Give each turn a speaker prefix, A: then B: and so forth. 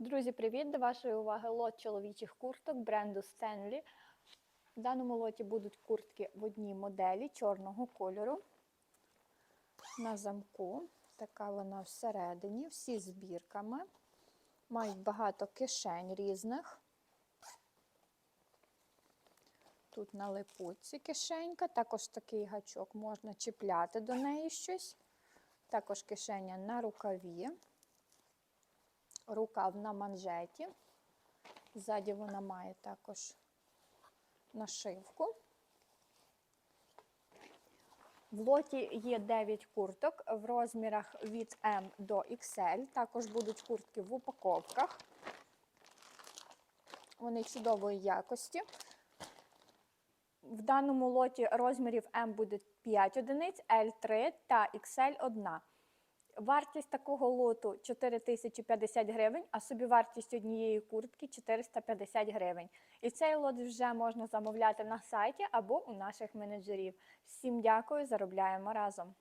A: Друзі, привіт! До вашої уваги лот чоловічих курток бренду Stanley. В даному лоті будуть куртки в одній моделі чорного кольору. На замку. Така вона всередині, всі збірками. Мають багато кишень різних. Тут на липучці кишенька, також такий гачок можна чіпляти до неї щось. Також кишеня на рукаві рукав на манжеті. Ззаді вона має також нашивку. В лоті є 9 курток в розмірах від М до XL. Також будуть куртки в упаковках. Вони чудової якості. В даному лоті розмірів М буде 5 одиниць, L 3 та XL 1. Вартість такого лоту 4050 гривень, а собівартість однієї куртки 450 гривень. І цей лот вже можна замовляти на сайті або у наших менеджерів. Всім дякую, заробляємо разом.